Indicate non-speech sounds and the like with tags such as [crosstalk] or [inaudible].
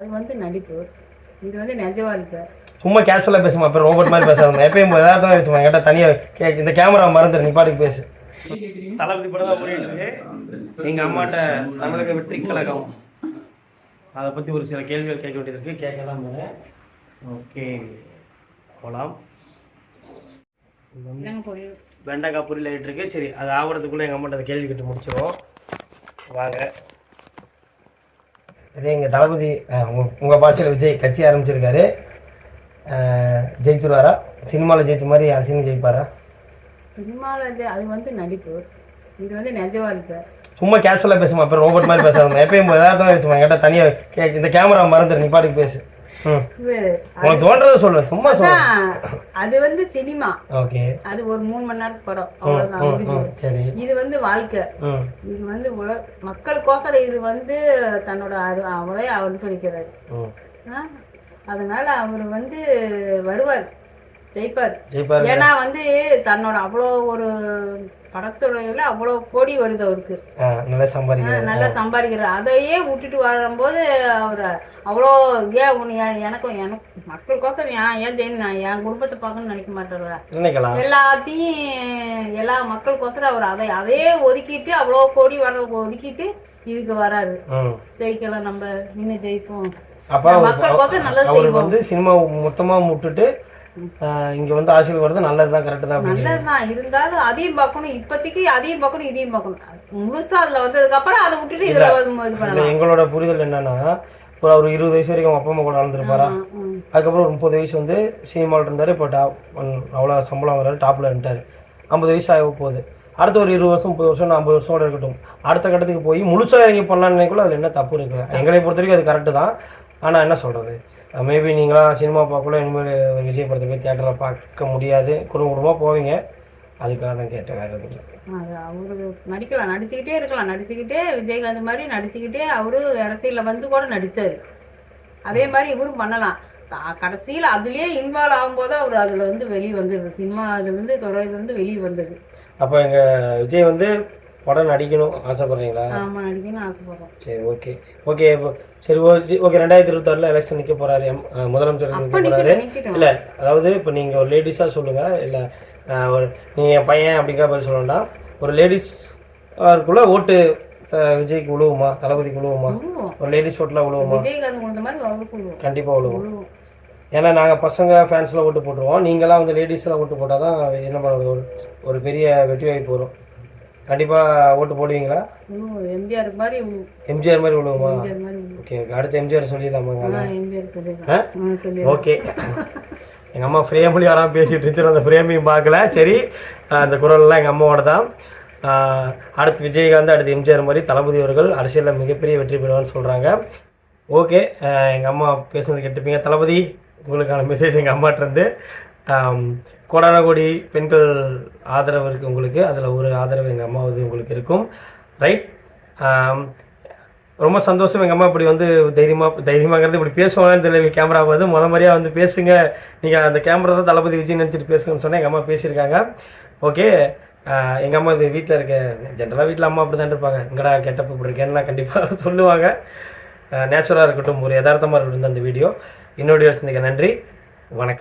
அது வந்து நடிப்பு. இது வந்து நிஜ வாழ்க்கை சும்மா கேஷுவலாக பேசுமா அப்புறம் ரோபோட் மாதிரி பேசாம. எப்பயும் எதாவது வச்சுமா என்கிட்ட தனியாக கே இந்த கேமரா மறந்துடு நீ பாட்டுக்கு பேசு. தளபதி படம் தான் ஓடிட்டு இருக்கு எங்கள் அம்மாட்ட தமிழக வெற்றி கழகம். அதை பற்றி ஒரு சில கேள்விகள் கேட்க வேண்டியது இருக்கு கேட்கலாம் ஓகே போகலாம் வெண்டைக்காய் பொரியல் ஆகிட்டு இருக்கு. சரி அது ஆகிறதுக்குள்ளே எங்கள் அம்மாட்ட அந்த கேள்வி கேட்டு முடிச்சிருவோம். வாங்க. இதே எங்கள் தளபதி உங்கள் பாஷையில் விஜய் கட்சி ஆரம்பிச்சிருக்காரு. ஜெயிச்சிருவாரா? சினிமாவில் ஜெயிச்ச மாதிரி அரசியல் ஜெயிப்பாரா? சினிமாவில் அது வந்து நடிப்பு. இது வந்து நிஜ வாழ்க்கை சும்மா கேஷுவலாக பேசுமா? அப்புறம் ரோபோட் மாதிரி பேசாம எப்பயும் எதாவது வச்சுமா என்கிட்ட தனியாக கே இந்த கேமரா மறந்துடு நீ பாட்டுக்கு பேசு. சொல்லு சும்மா அது வந்து சினிமா. ஓகே. அது ஒரு மூணு மணி நேரத்து படம். அவ்வளவுதான் இது வந்து வாழ்க்கை. இது வந்து உல மக்களுக்கோசரம் இது வந்து தன்னோட அரு அவரே அவர் சொல்லிக்கிறாரு? அதனால அவர் வந்து வருவார். ஜெயிப்பார். ஜெயிப்பாரு ஏன்னா வந்து தன்னோட அவ்வளோ ஒரு படத்துறையில அவ்வளோ கோடி வருது அவருக்கு. நல்லா சம்பாதிக்கிறேன் நல்லா சம்பாதிக்கிறார். அதையே விட்டுட்டு வரும்போது அவர் அவ்வளோ ஏன் ஏன் எனக்கும் எனக்கு மக்களுக்கோசரம் ஏன் ஏன் ஜெயின் நான் என் குடும்பத்தை பார்க்கணும்னு நினைக்க நினைக்கலாம். எல்லாத்தையும் எல்லா மக்களுக்கோசரம் அவர் அதை அதையே ஒதுக்கிட்டு அவ்வளோ கோடி வர ஒதுக்கிட்டு இதுக்கு வராரு. ஜெயிக்கலாம் நம்ம இன்னும் ஜெயிப்போம். அப்போ மக்களுக்கோசரம் நல்லது வந்து சினிமா மொத்தமா விட்டுட்டு ஆஹ், இங்க வந்து ஆசைகள் வருது நல்லது தான் கரெக்டு தான் நல்லதுதான். இருந்தாலும் அதையும் பார்க்கணும். இப்போதைக்கு அதையும் பார்க்கணும் இதையும் பார்க்கணும். முழுசா அதுல வந்ததுக்கு அப்புறம் அதை விட்டுட்டு இதுல வந்து இது இல்ல, பண்ணலாம் எங்களோட புரிதல் என்னன்னா ஒரு அவர் இருபது வயசு வரைக்கும் அப்பா அம்மா கூட வளர்ந்துருப்பாரா. அதுக்கப்புறம் ஒரு முப்பது வயசு வந்து சினிமாவில் இருந்தார் இப்போ டாப் அவ்வளோ சம்பளம் வர்றாரு டாப்பில் இருந்துட்டார் ஐம்பது வயசு ஆக போகுது. அடுத்த ஒரு இருபது வருஷம் முப்பது வருஷம் ஐம்பது வருஷம் கூட இருக்கட்டும். அடுத்த கட்டத்துக்கு போய் முழுசாக இறங்கி பண்ணலாம்னு நினைக்கல அதில் என்ன தப்பு இருக்கு? எங்களை பொறுத்த வரைக்கும் அது கரெக்டு தான். ஆனால் என்ன சொல்கிறது மேபி நீங்களாம் சினிமா பார்க்கல இனிமேல் விஜய் படத்தை போய் தேட்டரில் பார்க்க முடியாது. குடும்ப குடும்பமாக போவீங்க. அதுக்காக தான் கேட்டேன் வேறு எதுவும் அது அவரு நடிக்கலாம் நடிச்சுக்கிட்டே இருக்கலாம். நடிச்சுக்கிட்டே விஜயகாந்த் மாதிரி நடிச்சுக்கிட்டே அவரு அரசியல்ல வந்து கூட நடிச்சாரு. அதே மாதிரி இவரும் பண்ணலாம். கடைசியில அதுலயே இன்வால்வ் ஆகும்போது அவர் அதுல வந்து வெளியே வந்தது சினிமா அதுல இருந்து துறையில இருந்து வெளியே வந்தது அப்போ எங்கள் விஜய் வந்து படம் நடிக்கணும் ஆசைப்படுறீங்களா? ஆமா நடிக்கணும்னு ஆசைப்படுறோம். சரி ஓகே ஓகே சரி ஓகே ஓகே ரெண்டாயிரத்தி இருபத்தாறில் எலெக்ஷன் நிற்க போகிறாரு முதலமைச்சர் நிற்க போகிறாரு இல்லை அதாவது இப்போ நீங்கள் ஒரு லேடிஸாக சொல்லுங்கள் இல்லை ஒரு நீங்கள் என் பையன் அப்படிங்கிற பதில் சொல்ல வேண்டாம். ஒரு லேடிஸ் அதுக்குள்ளே ஓட்டு விஜய்க்கு விழுவுமா தளபதிக்கு விழுவோம். ஒரு லேடிஸ் ஓட்டில் விழுவோம் கண்டிப்பாக விழுவோம். ஏன்னா நாங்கள் பசங்க ஃபேன்ஸ்லாம் ஓட்டு போட்டுருவோம். நீங்களாம் வந்து லேடிஸ்லாம் ஓட்டு போட்டால் தான் என்ன பண்ணுறது ஒரு ஒரு பெரிய வெற்றி வாய்ப்பு வரும். கண்டிப்பாக ஓட்டு போடுவீங்களா? எம்ஜிஆர் மாதிரி. எம்ஜிஆர் மாதிரி விழுவுமா. ஓகே ஓகே அடுத்து எம்ஜிஆர் சொல்லிடலாமாங்க ஓகே. எங்கள் அம்மா ஃப்ரேம்லி யாராவது பேசிட்டு இருந்துச்சு அந்த ஃப்ரேமையும் பார்க்கல. சரி அந்த குரல்லாம் எங்கள் அம்மாவோட தான். அடுத்து விஜயகாந்த் அடுத்து எம்ஜிஆர் மாதிரி தளபதி அவர்கள் அரசியலில் மிகப்பெரிய வெற்றி பெறுவான்னு சொல்கிறாங்க ஓகே எங்கள் அம்மா பேசுனது கேட்டுப்பீங்க தளபதி உங்களுக்கான மெசேஜ் எங்கள் அம்மாட்டிருந்து கோடான பெண்கள் ஆதரவு இருக்குது உங்களுக்கு. அதில் ஒரு ஆதரவு எங்கள் அம்மாவது உங்களுக்கு இருக்கும். ரைட் ரொம்ப சந்தோஷம் எங்கள் அம்மா இப்படி வந்து தைரியமாக தைரியமாகிறது இப்படி பேசுவாங்கன்னு தெரியல. கேமரா வந்து முத மாதிரியாக வந்து பேசுங்க. நீங்கள் அந்த கேமரா தான் தளபதி விஜய் நினச்சிட்டு பேசுங்கன்னு சொன்னால் எங்கள் அம்மா பேசியிருக்காங்க. ஓகே எங்கள் அம்மா இது வீட்டில் இருக்க ஜென்ரலாக வீட்டில் அம்மா அப்படி தான் இருப்பாங்க. இங்கடா கெட்டப்பு இப்படி இருக்கேன்னா கண்டிப்பாக [laughs] சொல்லுவாங்க. நேச்சுரலாக இருக்கட்டும். ஒரு யதார்த்தமாக இருக்கட்டும் அந்த வீடியோ. இன்னொரு சந்திக்க நன்றி. வணக்கம்.